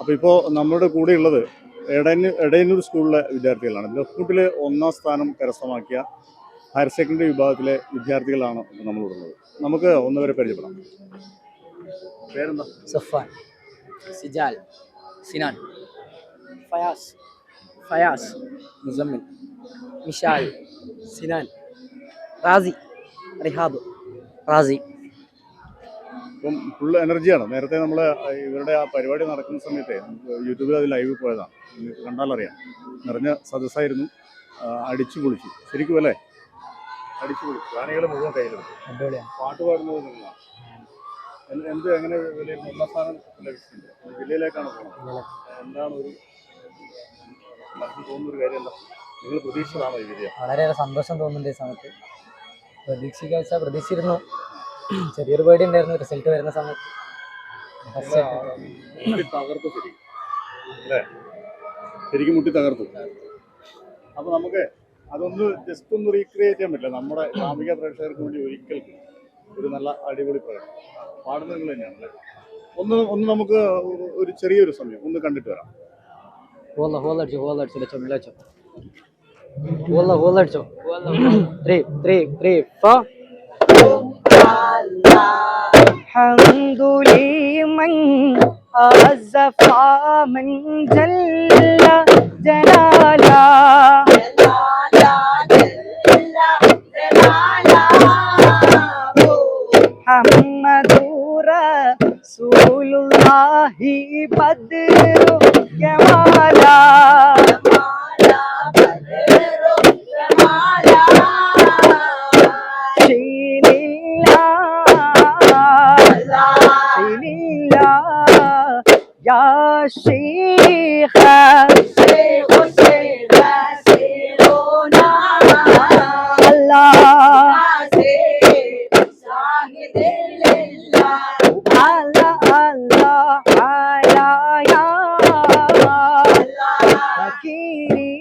അപ്പോൾ ഇപ്പോൾ നമ്മുടെ കൂടെ ഉള്ളത് എടയന്നൂർ എടയന്നൂർ സ്കൂളിലെ വിദ്യാർത്ഥികളാണ്. ലഫ്കൂട്ടിലെ ഒന്നാം സ്ഥാനം കരസ്ഥമാക്കിയ ഹയർ സെക്കൻഡറി വിഭാഗത്തിലെ വിദ്യാർത്ഥികളാണ് നമ്മളുള്ളത് നമുക്ക് ഒന്നുവരെ പരിചയപ്പെടാം. പേരെന്താ? സഫാൻ സിജാൽ സിനാൻ ഫയാസ് ഫയാസ് മുസമ്മിൻ മിഷാൽ സിനാൻ റാസി റിഹാബ് റാസി. ഇപ്പം ഫുൾ എനർജിയാണ് നേരത്തെ നമ്മൾ ഇവരുടെ ആ പരിപാടി നടക്കുന്ന സമയത്തെ യൂട്യൂബിൽ അത് ലൈവ് പോയതാണ്. നിങ്ങൾക്ക് കണ്ടാലറിയാം. നിറഞ്ഞ സദസ്സായിരുന്നു. അടിച്ചു പൊളിച്ചു. ശരിക്കും അല്ലേ? അടിച്ചു പൊളിച്ചു. ഗാനികൾ മുഴുവൻ കയ്യിലെടുത്തു പാട്ട് പാടുന്നത് നിങ്ങളാണ് എന്ത് എങ്ങനെ വലിയ ഒന്നാം സ്ഥാനം ലഭിച്ചിട്ടുണ്ട്? ജില്ലയിലേക്കാണ് പോകുന്നത് എന്താണ് ഒരു മനസ്സിൽ തോന്നുന്ന ഒരു കാര്യം എന്താ നിങ്ങൾ പ്രതീക്ഷിച്ചതാണോ ഈ വിജയം വളരെയേറെ സന്തോഷം തോന്നുന്നുണ്ട് ഈ സമയത്ത്. പ്രതീക്ഷിക്കുക വെച്ചാൽ പ്രതീക്ഷിച്ചിരുന്നു. ചെറിയൊരു പേടി ഉണ്ടായിരുന്നു റിസൾട്ട് വരുന്ന സമയത്ത് പക്ഷേ മുട്ടി തകർത്തു ശരി അല്ലേ ശരിക്കും മുട്ടി തകർത്തു അപ്പൊ നമുക്ക് അതൊന്ന് ജസ്റ്റ് ഒന്ന് റീക്രിയേറ്റ് ചെയ്യാൻ പറ്റില്ല നമ്മുടെ കാമിക പ്രേക്ഷകർക്ക് വേണ്ടി ഒരിക്കൽ ഒരു നല്ല അടിപൊളി പ്രകടനം പാടുന്നത് നിങ്ങൾ തന്നെയാണ് അല്ലേ ഒന്ന് ഒന്ന് നമുക്ക് ഒരു ചെറിയൊരു സമയം ഒന്ന് കണ്ടിട്ട് വരാം والله والله ارجو والله ارجو لجو لجو والله والله ارجو تري تري تري فا الحمد لمن أعز فمن جل جلالا محمد رسول الله بدر جمالا يا شيخ شيخ شيخ سيرنا الله شاهد يا الله مكيني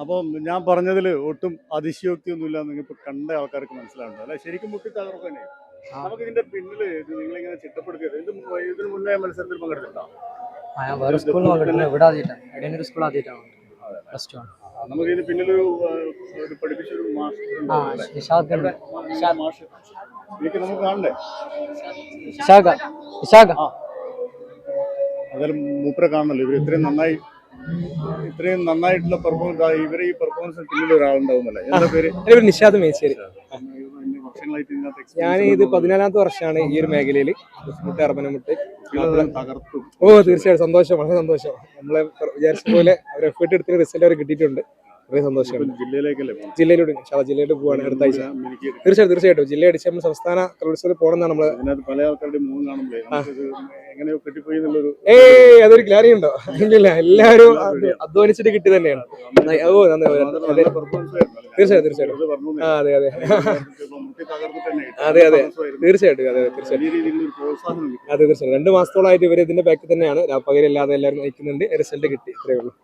അപ്പം ഞാൻ പറഞ്ഞതിൽ ഒട്ടും അതിശയോക്തി ഒന്നുമില്ല നിങ്ങൾ ഇപ്പൊ കണ്ട ആൾക്കാർക്ക് മനസ്സിലാവുന്നത് അല്ലെ? ശരിക്കും മുട്ടി തകർപ്പ് നമുക്ക് ഇതിന്റെ പിന്നിൽ നിങ്ങളിങ്ങനെ ചിട്ടപ്പെടുത്തിയത് ഇത് ഇതിന് മുന്നേ മത്സരത്തിൽ പങ്കെടുത്തിട്ടുണ്ടോ? ഞാൻ വേറെ സ്കൂളിൽ ഇവിടെ ആദ്യമായിട്ടാണ് സ്കൂൾ ആദ്യമായിട്ടാണ് പ്ലസ് ടു ആണ് നമുക്ക് ഇതിന് പിന്നിലൊരു പഠിപ്പിച്ചൊരു നമുക്ക് കാണണ്ടേ? ഇഷാഖ ഇഷാഖ ആ. അതായത് മൂപ്പരെ കാണണല്ലോ. ഇവർ ഇത്രയും നന്നായി ഇത്രയും നന്നായിട്ടുള്ള പെർഫോമൻസ് ഇവരെ ഈ പെർഫോമൻസ് പിന്നിൽ ഒരാളുണ്ടാവുന്നല്ലേ എന്താ പേര് നിഷാദ് മേശ്ശേരി. വർഷങ്ങളായിട്ട് ഇതിനകത്ത് ഞാൻ ഇത് പതിനാലാമത്തെ വർഷമാണ് ഈ ഒരു മേഖലയിൽ ബുദ്ധിമുട്ട് അർബനമുട്ട്. തകർത്തു. ഓ തീർച്ചയായിട്ടും. സന്തോഷം വളരെ സന്തോഷം. നമ്മളെ വിചാരിച്ച പോലെ അവർ എഫേർട്ട് എടുത്തിന് റിസൾട്ട് അവർ കിട്ടിയിട്ടുണ്ട്. വളരെ സന്തോഷമാണ് ജില്ലയിലേക്കല്ലേ പോകുന്നത്? ജില്ലയിലോട്ട് പോവാണ് അടുത്ത ആഴ്ച. തീർച്ചയായിട്ടും തീർച്ചയായിട്ടും. ജില്ല അടിച്ച് നമ്മൾ സംസ്ഥാന കലോത്സവത്തിൽ പോകണമെന്നാണ് നമ്മൾ ഇതിനകത്ത് പല ആൾക്കാരുടെ ഏയ് അതൊരു ക്ലാരി ഉണ്ടോ? ഇല്ലില്ല എല്ലാവരും അധ്വാനിച്ചിട്ട് കിട്ടി തന്നെയാണ്. ഓ നന്ദി തീർച്ചയായിട്ടും തീർച്ചയായിട്ടും. ആ അതെ അതെ. അതെ, അതെ. തീർച്ചയായിട്ടും അതെ അതെ തീർച്ചയായും വലിയ രീതിയിലുള്ള ഒരു പ്രോത്സാഹനം കിട്ടി. അതെ തീർച്ചയായിട്ടും. രണ്ട് മാസത്തോളായിട്ട് ഇവർ ഇതിന്റെ ബാക്കിൽ തന്നെയാണ്. പകലില്ലാതെ എല്ലാവരും നയിക്കുന്നുണ്ട്. റിസൾട്ട് കിട്ടി. ഇത്രയേ ഉള്ളൂ.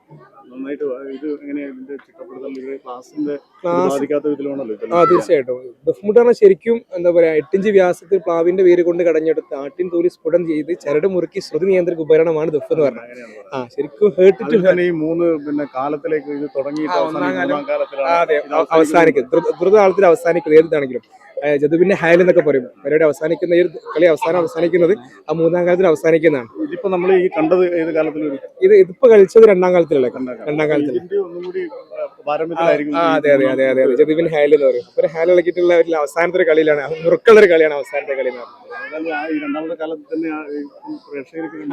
നന്നായിട്ട് വ- ഇത് എങ്ങനെയാ ഇതിന്റെ ചിട്ടപ്പെടുത്തൽ? ക്ലാസിന്റെ ബാധിക്കാത്ത വിധത്തിലാണല്ലോ ആ തീർച്ചയായിട്ടും. ശരിക്കും എന്താ പറയാ എട്ടിഞ്ച് വ്യാസത്തിൽ പ്ലാവിന്റെ വേര് കൊണ്ട് കടഞ്ഞെടുത്ത് ആട്ടിൻ തോലി സ്ഫുടം ചെയ്ത് ചരട് മുറുക്കി ശ്രുതി നിയന്ത്രിക ഉപകരണമാണ് ദഫ് എന്ന് പറഞ്ഞത്. ആ ശരിക്കും ഹേർട്ട് അതിൽ ഈ മൂന്ന് പിന്നെ കാലത്തിലേക്ക് ഇത് തുടങ്ങിയിട്ട്. അവസാനിക്കും ദ്രുത ദ്രുതകാലത്തിൽ അവസാനിക്കുന്നത്. ഏതാണെങ്കിലും ജതുബിന്റെ ഹയൽ എന്നൊക്കെ പറയും. പരിപാടി അവസാനിക്കുന്ന ഈ കളി അവസാനം അവസാനിക്കുന്നത് ആ മൂന്നാം കാലത്തിൽ അവസാനിക്കുന്നതാണ്. ഇതിപ്പോ നമ്മൾ ഈ കണ്ടത് ഏത് കാലത്തിൽ ഇത് ഇതിപ്പോ കളിച്ചത് രണ്ടാം കാലത്തിലല്ലേ? രണ്ടാം കാലത്തിൽ അതെ അതെ അതെ അതെ അതെ. ജതുവിന്റെ ഹയൽ എന്ന് പറയും. ഒരു ഹയൽ ഇളക്കിയിട്ടുള്ള ഒരു അവസാനത്തെ ഒരു കളിയിലാണ്. മുറുക്കുള്ള ഒരു കളിയാണ് അവസാനത്തെ കളി എന്ന്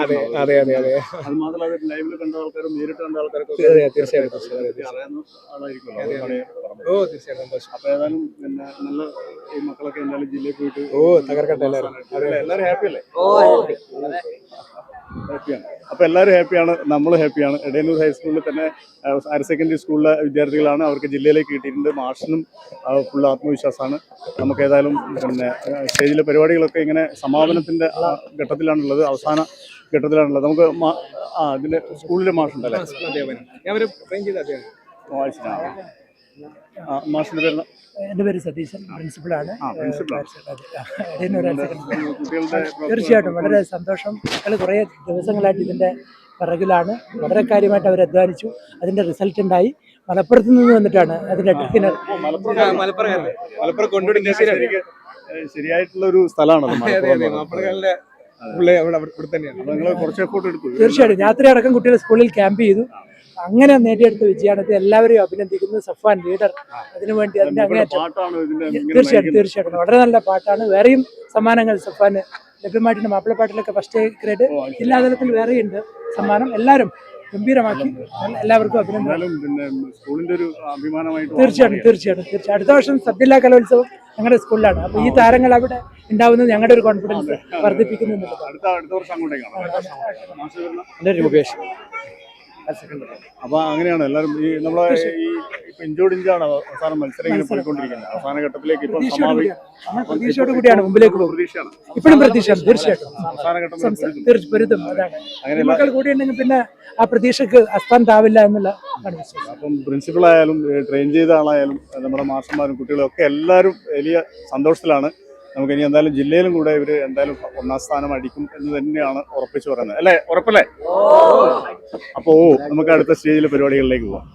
അതെ. അതെ അതെ അതെ. അത് മാത്രമല്ല അത് ലൈവിൽ കണ്ട ആൾക്കാരും നേരിട്ട് കണ്ട ആൾക്കാരൊക്കെ അതെ, തീർച്ചയായും, തീർച്ചയായും, അറിയാവുന്ന ആളായിരിക്കുമല്ലോ. അതുകൊണ്ടാണ് ഞാൻ പറഞ്ഞത്. ഓ തീർച്ചയായിട്ടും അപ്പൊ നല്ല ഈ മക്കളൊക്കെ എന്തായാലും ജില്ലയിൽ പോയിട്ട് ഓ തകർക്കട്ടെ എല്ലാവരും. എല്ലാവരും ഹാപ്പി അല്ലേ? ഹാപ്പിയാണ് അപ്പൊ എല്ലാവരും ഹാപ്പിയാണ് നമ്മൾ ഹാപ്പിയാണ് എടയന്നൂർ ഹൈസ്കൂളിൽ തന്നെ ഹയർ സെക്കൻഡറി സ്കൂളിലെ വിദ്യാർത്ഥികളാണ് അവർക്ക് ജില്ലയിലേക്ക് കിട്ടിയിട്ടുണ്ട്. മാർഷിനും ഫുൾ ആത്മവിശ്വാസമാണ്. നമുക്ക് ഏതായാലും പിന്നെ സ്റ്റേജിലെ പരിപാടികളൊക്കെ ഇങ്ങനെ സമാപനത്തിന്റെ ഘട്ടത്തിലാണുള്ളത് അവസാന ഘട്ടത്തിലാണുള്ളത്. നമുക്ക് ആ ഇതിന്റെ സ്കൂളിലെ മാഷുണ്ടല്ലേ? അധ്യാപനം ഞാൻ ഒരു മാഷിന്റെ പേര് എന്റെ പേര് സതീശൻ പ്രിൻസിപ്പളാണ് തീർച്ചയായിട്ടും വളരെ സന്തോഷം. ഞങ്ങൾ കുറേ ദിവസങ്ങളായിട്ട് ഇതിന്റെ പിറകിലാണ്. വളരെ കാര്യമായിട്ട് അവർ അധ്വാനിച്ചു. അതിന്റെ റിസൾട്ട് ഉണ്ടായി. മലപ്പുറത്ത് നിന്ന് വന്നിട്ടാണ് അതിന്റെ ട്രിപ്പിന് ശരിയായിട്ടുള്ള ഒരു സ്ഥലമാണ് തീർച്ചയായിട്ടും. രാത്രി അടക്കം കുട്ടികൾ സ്കൂളിൽ ക്യാമ്പ് ചെയ്തു. അങ്ങനെ നേടിയെടുത്ത വിജയമാണ് ഇത് എല്ലാവരെയും അഭിനന്ദിക്കുന്നു. സഫാൻ ലീഡർ അതിനുവേണ്ടി വേണ്ടി അങ്ങേയറ്റം. പാട്ടാണ് ഇതിന്റെ തീർച്ചയായിട്ടും തീർച്ചയായിട്ടും. വളരെ നല്ല പാട്ടാണ്. വേറെയും സമ്മാനങ്ങൾ സഫാന് ലഭ്യമായിട്ടുണ്ട്. മാപ്പിളപ്പാട്ടിലൊക്കെ ഫസ്റ്റ് ഗ്രേഡ്. ജില്ലാ തലത്തിൽ വേറെയുണ്ട് സമ്മാനം. എല്ലാവരും ഗംഭീരമാക്കി. എല്ലാവർക്കും അഭിനന്ദനം. സ്കൂളിന്റെ ഒരു അഭിമാനമായിട്ട് തീർച്ചയായിട്ടും തീർച്ചയായിട്ടും തീർച്ചയായും അടുത്ത വർഷം സബ്ജില്ലാ കലോത്സവം ഞങ്ങളുടെ സ്കൂളിലാണ്. അപ്പൊ ഈ താരങ്ങൾ അവിടെ ഉണ്ടാവുന്നത് ഞങ്ങളുടെ ഒരു കോൺഫിഡൻസ് വർദ്ധിപ്പിക്കുന്നു. അടുത്ത അടുത്ത വർഷം അങ്ങോട്ടേക്കാണ്. മാസ്റ്റർ വരുന്ന- എന്റെ രൂപേഷ് അപ്പൊ അങ്ങനെയാണ്. എല്ലാവരും ഈ നമ്മളെ ഈ ഇപ്പൊ ഇഞ്ചോട് ഇഞ്ചാണ് അവസാന മത്സരം ഇങ്ങനെ പോയിക്കൊണ്ടിരിക്കുന്നത്. അവസാന ഘട്ടത്തിലേക്ക് ഇപ്പം. നമ്മൾ പ്രതീക്ഷയോട് കൂടിയാണ് മുമ്പിലേക്ക് പ്രതീക്ഷയാണ്. ഇപ്പോഴും പ്രതീക്ഷയാണ് തീർച്ചയായിട്ടും. അവസാന ഘട്ടം അതാണ്. പിന്നെ ആ പ്രതീക്ഷക്ക് അസ്ഥാനത്താവില്ല എന്നുള്ള അപ്പം പ്രിൻസിപ്പൾ ആയാലും ട്രെയിൻ ചെയ്ത ആളായാലും നമ്മുടെ മാസ്റ്റർമാരും കുട്ടികളും ഒക്കെ എല്ലാവരും വലിയ സന്തോഷത്തിലാണ്. നമുക്ക് ഇനി എന്തായാലും ജില്ലയിലും കൂടെ ഇവർ എന്തായാലും ഒന്നാം സ്ഥാനം അടിക്കും എന്ന് തന്നെയാണ് ഉറപ്പിച്ചു പറയുന്നത്. അല്ലേ? ഉറപ്പല്ലേ? അപ്പോ നമുക്ക് അടുത്ത സ്റ്റേജിലെ പരിപാടികളിലേക്ക് പോവാം.